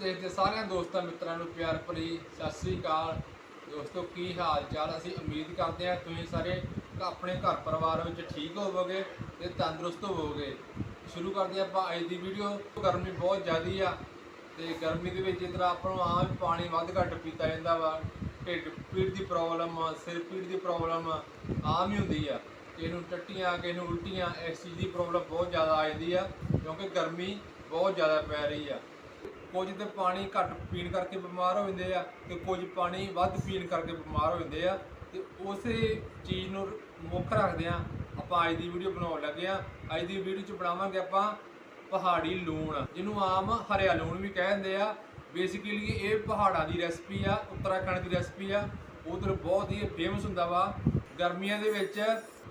ਦੇਖਦੇ ਸਾਰਿਆਂ ਦੋਸਤਾਂ ਮਿੱਤਰਾਂ ਨੂੰ ਪਿਆਰ ਭਰੀ ਸਤਿ ਸ੍ਰੀ ਅਕਾਲ। ਦੋਸਤੋ, ਕੀ ਹਾਲ ਚਾਲ? ਅਸੀਂ ਉਮੀਦ ਕਰਦੇ ਹਾਂ ਤੁਸੀਂ ਸਾਰੇ ਆਪਣੇ ਘਰ ਪਰਿਵਾਰ ਵਿੱਚ ਠੀਕ ਹੋਵੋਗੇ ਤੇ ਤੰਦਰੁਸਤ ਹੋਵੋਗੇ। ਸ਼ੁਰੂ ਕਰਦੇ ਹਾਂ ਆਪਾਂ ਅੱਜ ਦੀ ਵੀਡੀਓ। ਗਰਮੀ ਬਹੁਤ ਜ਼ਿਆਦੀ ਆ ਤੇ ਗਰਮੀ ਦੇ ਵਿੱਚ ਇਤਰਾ ਆਪਾਂ ਨੂੰ ਆਮ ਪਾਣੀ ਵੱਧ ਘੱਟ ਪੀਤਾ ਜਾਂਦਾ ਵਾ, ਢਿੱਡ ਪੀੜ ਦੀ ਪ੍ਰੋਬਲਮ, ਸਿਰ ਪੀੜ ਦੀ ਪ੍ਰੋਬਲਮ ਆਮ ਹੀ ਹੁੰਦੀ ਆ। ਕਿਸੇ ਨੂੰ ਟੱਟੀਆਂ, ਕਿਸੇ ਨੂੰ ਉਲਟੀਆਂ, ਇਸ ਚੀਜ਼ ਦੀ ਪ੍ਰੋਬਲਮ ਬਹੁਤ ਜ਼ਿਆਦਾ ਆ ਜਾਂਦੀ ਆ, ਕਿਉਂਕਿ ਗਰਮੀ ਬਹੁਤ ਜ਼ਿਆਦਾ ਪੈ ਰਹੀ ਆ। ਕੁਝ ਤੇ ਪਾਣੀ ਘੱਟ ਪੀਣ ਕਰਕੇ ਬਿਮਾਰ ਹੋ ਜਾਂਦੇ ਆ ਤੇ ਕੁਝ ਪਾਣੀ ਵੱਧ ਪੀਣ ਕਰਕੇ ਬਿਮਾਰ ਹੋ ਜਾਂਦੇ ਆ ਤੇ ਉਸੇ ਚੀਜ਼ ਨੂੰ ਮੁੱਖ ਰੱਖਦੇ ਆ। ਆਪਾਂ ਅੱਜ ਦੀ ਵੀਡੀਓ ਬਣਾਉਣ ਲੱਗੇ ਆ। ਅੱਜ ਦੀ ਵੀਡੀਓ ਚ ਬਣਾਵਾਂਗੇ ਆਪਾਂ ਪਹਾੜੀ ਲੂਣ, ਜਿਹਨੂੰ ਆਮ ਹਰਿਆ ਲੂਣ ਵੀ ਕਹਿੰਦੇ ਆ। ਬੇਸਿਕਲੀ ਇਹ ਪਹਾੜਾਂ ਦੀ ਰੈਸਪੀ ਆ, ਉੱਤਰਾਖੰਡ ਦੀ ਰੈਸਪੀ ਆ। ਉਧਰ ਬਹੁਤ ਹੀ ਫੇਮਸ ਹੁੰਦਾ ਵਾ। ਗਰਮੀਆਂ ਦੇ ਵਿੱਚ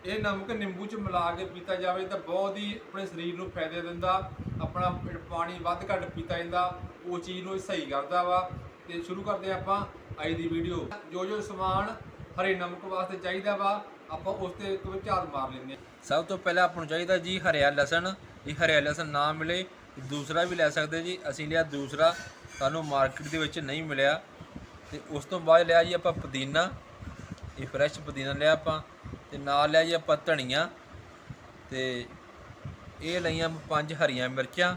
ਇਹ ਨਮਕ ਨਿੰਬੂ ਚ ਮਿਲਾ ਕੇ ਪੀਤਾ ਜਾਵੇ ਤਾਂ ਬਹੁਤ ਹੀ ਆਪਣੇ ਸਰੀਰ ਨੂੰ ਫਾਇਦੇ ਦਿੰਦਾ, ਆਪਣਾ ਪਾਣੀ ਵੱਧ ਘੱਟ ਪੀਤਾ ਜਾਂਦਾ, ਉਹ ਚੀਜ਼ ਨੂੰ ਸਹੀ ਕਰਦਾ ਵਾ। ਤੇ ਸ਼ੁਰੂ ਕਰਦੇ ਹਾਂ ਆਪਾਂ ਅੱਜ ਦੀ ਵੀਡੀਓ ਜੋ ਜੋ ਸਮਾਨ ਹਰੇ ਨਮਕ ਵਾਸਤੇ ਚਾਹੀਦਾ ਵਾ, ਆਪਾਂ ਉਸ ਤੇ ਇੱਕ ਵਿਚਾਰ ਮਾਰ ਲੈਂਦੇ ਹਾਂ। ਸਭ ਤੋਂ ਪਹਿਲਾਂ ਆਪਾਂ ਨੂੰ ਚਾਹੀਦਾ ਜੀ ਹਰਿਆ ਲਸਣ। ਇਹ ਹਰਿਆ ਲਸਣ ਨਾ ਮਿਲੇ, ਦੂਸਰਾ ਵੀ ਲੈ ਸਕਦੇ ਜੀ। ਅਸੀਂ ਲਿਆ ਦੂਸਰਾ, ਸਾਨੂੰ ਮਾਰਕੀਟ ਦੇ ਵਿੱਚ ਨਹੀਂ ਮਿਲਿਆ। ਤੇ ਉਸ ਤੋਂ ਬਾਅਦ ਲਿਆ ਜੀ ਆਪਾਂ ਪੁਦੀਨਾ। ਇਹ ਫਰੈਸ਼ ਪੁਦੀਨਾ ਲਿਆ ਆਪਾਂ। ਤੇ ਨਾਲ ਲਿਆ ਜੀ ਆਪਾਂ ਧਨੀਆ ਤੇ ਇਹ ਲਈਆਂ ਪੰਜ ਹਰੀਆਂ ਮਿਰਚਾਂ।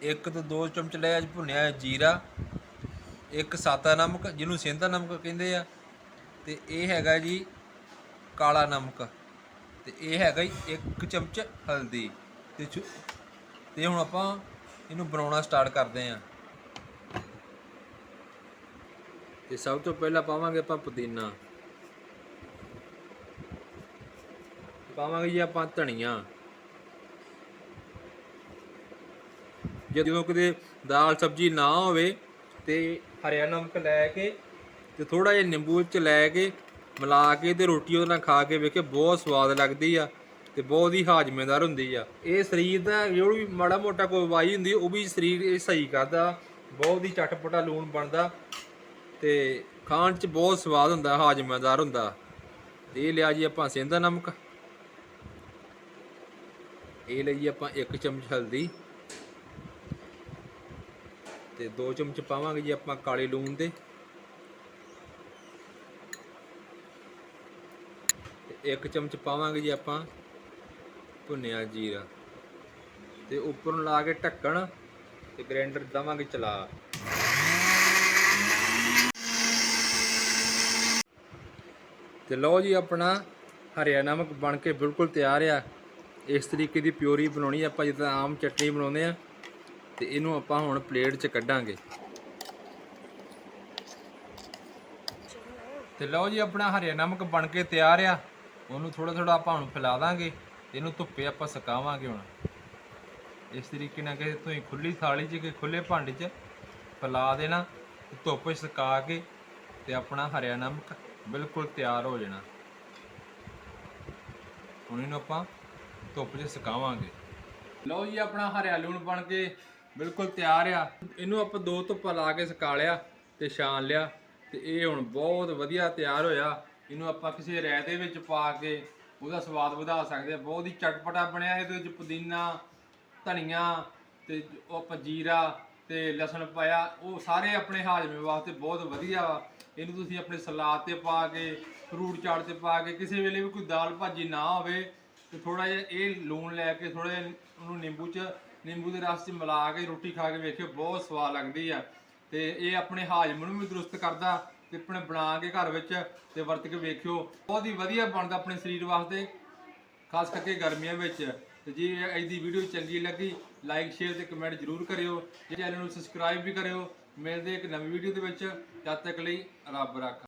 ਇੱਕ ਤੋਂ ਦੋ ਚਮਚ ਲਿਆ ਜੀ ਭੁੰਨਿਆ ਜੀਰਾ। ਇੱਕ ਸਾਦਾ ਨਮਕ, ਜਿਹਨੂੰ ਸਿੰਧਾ ਨਮਕ ਕਹਿੰਦੇ ਆ। ਤੇ ਇਹ ਹੈਗਾ ਜੀ ਕਾਲਾ ਨਮਕ। ਤੇ ਇਹ ਹੈਗਾ ਜੀ ਇੱਕ ਚਮਚ ਹਲਦੀ। ਤੇ ਛੁ- ਤੇ ਹੁਣ ਆਪਾਂ ਇਹਨੂੰ ਬਣਾਉਣਾ ਸਟਾਰਟ ਕਰਦੇ ਆਂ। ਤੇ ਸਭ ਤੋਂ ਪਹਿਲਾਂ ਪਾਵਾਂਗੇ ਆਪਾਂ ਪੁਦੀਨਾ। ਪਾਵਾਂਗੇ ਜੀ ਆਪਾਂ ਧਨੀਆ। ਜਦੋਂ ਕਿਤੇ ਦਾਲ ਸਬਜੀ ਨਾ ਹੋਵੇ ਤੇ ਹਰਿਆ ਨਮਕ ਲੈ ਕੇ ਤੇ ਥੋੜਾ ਜਿਹਾ ਨਿੰਬੂ ਵਿੱਚ ਲੈ ਕੇ ਮਿਲਾ ਕੇ ਤੇ ਰੋਟੀ ਉਹਦੇ ਨਾਲ ਖਾ ਕੇ ਵੇਖੇ ਬਹੁਤ ਸਵਾਦ ਲੱਗਦੀ ਆ ਤੇ ਬਹੁਤ ਹੀ ਹਾਜ਼ਮੇਦਾਰ ਹੁੰਦੀ ਆ। ਇਹ ਸਰੀਰ ਦਾ ਜੋ ਵੀ ਮਾੜਾ ਮੋਟਾ ਕੋਈ ਵਾਈ ਹੁੰਦੀ ਉਹ ਵੀ ਸਰੀਰ ਇਹ ਸਹੀ ਕਰਦਾ, ਬਹੁਤ ਹੀ ਚਟਪਟਾ ਲੂਣ ਬਣਦਾ ਤੇ ਖਾਣ 'ਚ ਬਹੁਤ ਸਵਾਦ ਹੁੰਦਾ, ਹਾਜ਼ਮੇਦਾਰ ਹੁੰਦਾ। ਤੇ ਇਹ ਲਿਆ ਜੀ ਆਪਾਂ ਸਿੰਧਾ ਨਮਕ। ਇਹ ਲਈ ਆਪਾਂ ਇੱਕ ਚਮਚ ਹਲਦੀ ਤੇ ਦੋ ਚਮਚ ਪਾਵਾਂਗੇ ਜੀ ਆਪਾਂ ਕਾਲੇ ਲੂਣ ਦੇ। ਤੇ ਇੱਕ ਚਮਚ ਪਾਵਾਂਗੇ ਜੀ ਆਪਾਂ ਭੁੰਨਿਆ ਜੀਰਾ। ਤੇ ਉੱਪਰ ਨੂੰ ਲਾ ਕੇ ਢੱਕਣ ਤੇ ਗ੍ਰਾਈਂਡਰ ਦਵਾਂਗੇ ਚਲਾ। ਤੇ ਲਓ ਜੀ ਆਪਣਾ ਹਰਿਆ ਨਮਕ ਬਣ ਕੇ ਬਿਲਕੁਲ ਤਿਆਰ ਆ। ਇਸ ਤਰੀਕੇ ਦੀ ਪਿਓਰੀ ਬਣਾਉਣੀ ਆਪਾਂ ਜਿੱਦਾਂ ਆਮ ਚਟਨੀ ਬਣਾਉਂਦੇ ਆ, ਤੇ ਇਹਨੂੰ ਆਪਾਂ ਹੁਣ ਪਲੇਟ 'ਚ ਕੱਢਾਂਗੇ। ਤੇ ਲਓ ਜੀ, ਆਪਣਾ ਹਰਿਆ ਨਮਕ ਬਣ ਕੇ ਤਿਆਰ ਆ। ਉਹਨੂੰ ਥੋੜਾ ਥੋੜਾ ਆਪਾਂ ਹੁਣ ਫੈਲਾ ਦਾਂਗੇ, ਤੇ ਇਹਨੂੰ ਧੁੱਪੇ ਆਪਾਂ ਸੁਕਾਵਾਂਗੇ ਹੁਣ। ਇਸ ਤਰੀਕੇ ਨਾਲ ਕਿ ਤੁਸੀਂ ਖੁੱਲੀ ਥਾਲੀ 'ਚ ਕਿ ਖੁੱਲੇ ਭਾਂਡੇ 'ਚ ਫੈਲਾ ਦੇਣਾ, ਤੇ ਧੁੱਪ 'ਚ ਸੁਕਾ ਕੇ ਤੇ ਆਪਣਾ ਹਰਿਆ ਨਮਕ ਬਿਲਕੁਲ ਤਿਆਰ ਹੋ ਜਾਣਾ। ਹੁਣ ਇਹਨੂੰ ਆਪਾਂ ਧੁੱਪ 'ਚ ਸੁਕਾਵਾਂਗੇ। ਲਓ ਜੀ, ਆਪਣਾ ਹਰਿਆ ਲੂਣ ਬਣ ਕੇ ਬਿਲਕੁਲ ਤਿਆਰ ਆ। ਇਹਨੂੰ ਆਪਾਂ ਦੋ ਧੁੱਪਾਂ ਲਾ ਕੇ ਸੁਕਾ ਲਿਆ ਤੇ ਛਾਣ ਲਿਆ ਤੇ ਇਹ ਹੁਣ ਬਹੁਤ ਵਧੀਆ ਤਿਆਰ ਹੋਇਆ। ਇਹਨੂੰ ਆਪਾਂ ਕਿਸੇ ਰਾਇਤੇ ਵਿੱਚ ਪਾ ਕੇ ਉਹਦਾ ਸਵਾਦ ਵਧਾ ਸਕਦੇ ਆ। ਬਹੁਤ ਹੀ ਚਟਪਟਾ ਬਣਿਆ ਇਹਦੇ ਵਿੱਚ ਪੁਦੀਨਾ, ਧਨੀਆ ਤੇ ਉਹ ਆਪਾਂ ਜੀਰਾ ਤੇ ਲਸਣ ਪਾਇਆ। ਉਹ ਸਾਰੇ ਆਪਣੇ ਹਾਜ਼ਮੇ ਵਾਸਤੇ ਬਹੁਤ ਵਧੀਆ ਵਾ। ਇਹਨੂੰ ਤੁਸੀਂ ਆਪਣੇ ਸਲਾਦ ਤੇ ਪਾ ਕੇ, ਫਰੂਟ ਚਾਟ ਤੇ ਪਾ ਕੇ, ਕਿਸੇ ਵੇਲੇ ਵੀ ਕੋਈ ਦਾਲ ਭਾਜੀ ਨਾ ਹੋਵੇ ਤੇ ਥੋੜਾ ਜਿਹਾ ਇਹ ਲੂਣ ਲੈ ਕੇ ਥੋੜਾ ਜਿਹਾ ਉਹਨੂੰ ਨਿੰਬੂ ਚ, ਨਿੰਬੂ ਦੇ ਰਸ ਚ ਮਿਲਾ ਕੇ ਰੋਟੀ ਖਾ ਕੇ ਵੇਖਿਓ, ਬਹੁਤ ਸਵਾਦ ਲੱਗਦੀ ਆ। ਤੇ ਇਹ ਆਪਣੇ ਹਾਜ਼ਮ ਨੂੰ ਵੀ ਦਰੁਸਤ ਕਰਦਾ ਤੇ ਆਪਣੇ ਬਣਾ ਕੇ ਘਰ ਵਿੱਚ ਤੇ ਵਰਤ ਕੇ ਵੇਖਿਓ। ਬਹੁਤ ਹੀ ਵਧੀਆ ਬਣਦਾ ਆਪਣੇ ਸਰੀਰ ਵਾਸਤੇ, ਖਾਸ ਕਰਕੇ ਗਰਮੀਆਂ ਵਿੱਚ। ਤੇ ਜੇ ਅੱਜ ਦੀ ਵੀਡੀਓ ਚੰਗੀ ਲੱਗੀ, ਲਾਈਕ, ਸ਼ੇਅਰ ਤੇ ਕਮੈਂਟ ਜ਼ਰੂਰ ਕਰਿਓ। ਚੈਨਲ ਨੂੰ ਸਬਸਕ੍ਰਾਈਬ ਵੀ ਕਰਿਓ। ਮਿਲਦੇ ਇੱਕ ਨਵੀਂ ਵੀਡੀਓ ਦੇ ਵਿੱਚ। ਜਦ ਤੱਕ ਲਈ ਰੱਬ ਰੱਖ।